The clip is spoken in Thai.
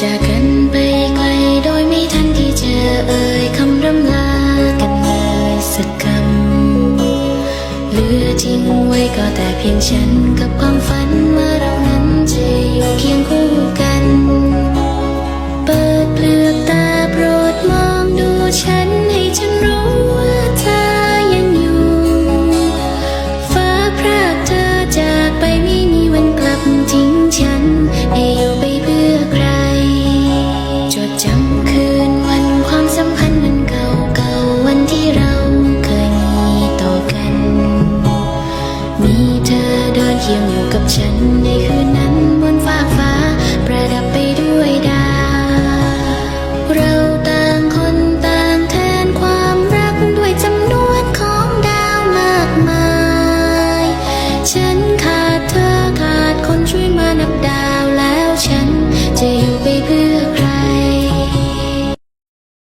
จากกันไปไกลโดยไม่ทันที่จะเอ่ยคำรำลากันเลยสักคำเหลือทิ้งไว้ก็แต่เพียงฉันกับความฝันว่าเรานันจะอยู่เคียงคู่กัน เปิดเปลือกตาโปรดมองดูฉัน ยังอยู่กับฉัน